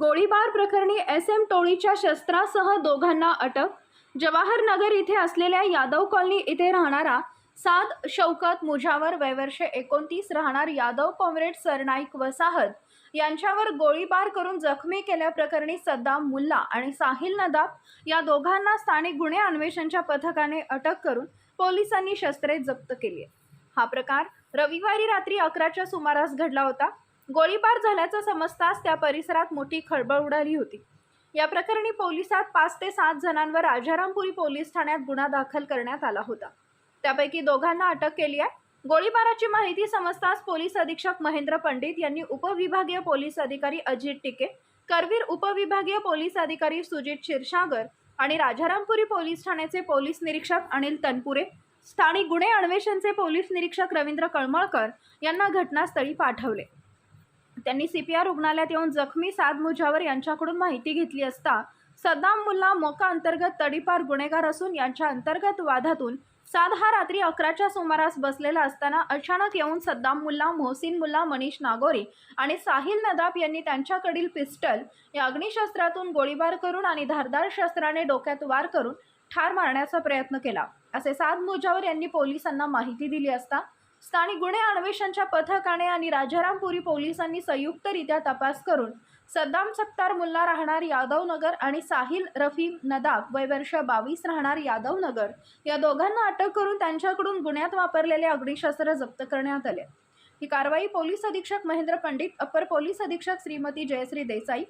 गोळीबार प्रकरणी S M टोळीच्या शस्त्रासह दोघांना अटक. जवाहरनगर इथे असलेल्या यादव कॉलनी इथे राहणारा साद शौकत मुजावर वयवर्षे एकोणतीस राहणार यादव कॉम्रेड सरनाईक वसाहत यांच्यावर गोळीबार करून जखमी केल्याप्रकरणी सद्दाम मुल्ला आणि साहिल नदाब या दोघांना स्थानिक गुन्हे अन्वेषणच्या पथकाने अटक करून पोलिसांनी शस्त्रे जप्त केली हा प्रकार रविवारी रात्री अकराच्या सुमारास घडला होता. गोळीबार झाल्याचं समजताच त्या परिसरात मोठी खळबळ उडाली होती. या प्रकरणी पोलिसात पाच ते सात जणांवर राजारामपुरी पोलीस ठाण्यात गुन्हा दाखल करण्यात आला होता. त्यापैकी दोघांना अटक केली आहे. गोळीबाराची माहिती समजताच पोलीस अधीक्षक महेंद्र पंडित यांनी उपविभागीय पोलीस अधिकारी अजित टिके करवीर उपविभागीय पोलीस अधिकारी सुजित क्षीरसागर आणि राजारामपुरी पोलीस ठाण्याचे पोलीस निरीक्षक अनिल तनपुरे स्थानिक गुन्हे अन्वेषणचे पोलीस निरीक्षक रवींद्र कळमळकर यांना घटनास्थळी पाठवले. त्यांनी सीपीआर रुग्णालयात येऊन जखमी साद मुजावर यांच्याकडून माहिती घेतली असता सद्दाम मुल्ला मोका अंतर्गत तडीपार गुन्हेगार असून यांच्या अंतर्गत वादातून साद हा रात्री अकराच्या सुमारास बसलेला असताना अचानक येऊन सद्दाम मुल्ला मोहसिन मुल्ला मनीष नागोरी आणि साहिल नदाब यांनी त्यांच्याकडील पिस्टल या अग्निशस्त्रातून गोळीबार करून आणि धारदार शस्त्राने डोक्यात वार करून ठार मारण्याचा प्रयत्न केला. असे साद मुजावर यांनी पोलिसांना माहिती दिली असता स्थानिक गुन्हे अन्वेषणच्या पथकाने आणि राजारामपुरी पोलिसांनी संयुक्तरित्या तपास करून सद्दाम सत्तार मुल्ला राहणार यादवनगर आणि साहिल रफी नदाब वय वर्ष बावीस राहणार यादवनगर या दोघांना अटक करून त्यांच्याकडून गुन्ह्यात वापरलेले अग्निशस्त्र जप्त करण्यात आले. ही कारवाई पोलीस अधीक्षक महेंद्र पंडित अपर पोलीस अधीक्षक श्रीमती जयश्री देसाई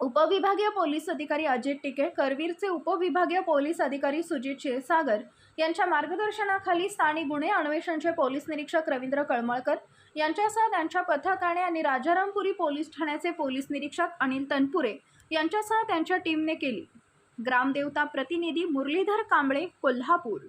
उपविभागीय पोलीस अधिकारी अजित टिके करवीरचे उपविभागीय पोलीस अधिकारी सुजित क्षीरसागर यांच्या मार्गदर्शनाखाली स्थानिक गुन्हे अन्वेषणचे पोलीस निरीक्षक रवींद्र कळमळकर यांच्यासह त्यांच्या पथकाने आणि राजारामपुरी पोलीस ठाण्याचे पोलीस निरीक्षक अनिल तनपुरे यांच्यासह त्यांच्या टीमने केली. ग्रामदेवता प्रतिनिधी मुरलीधर कांबळे कोल्हापूर.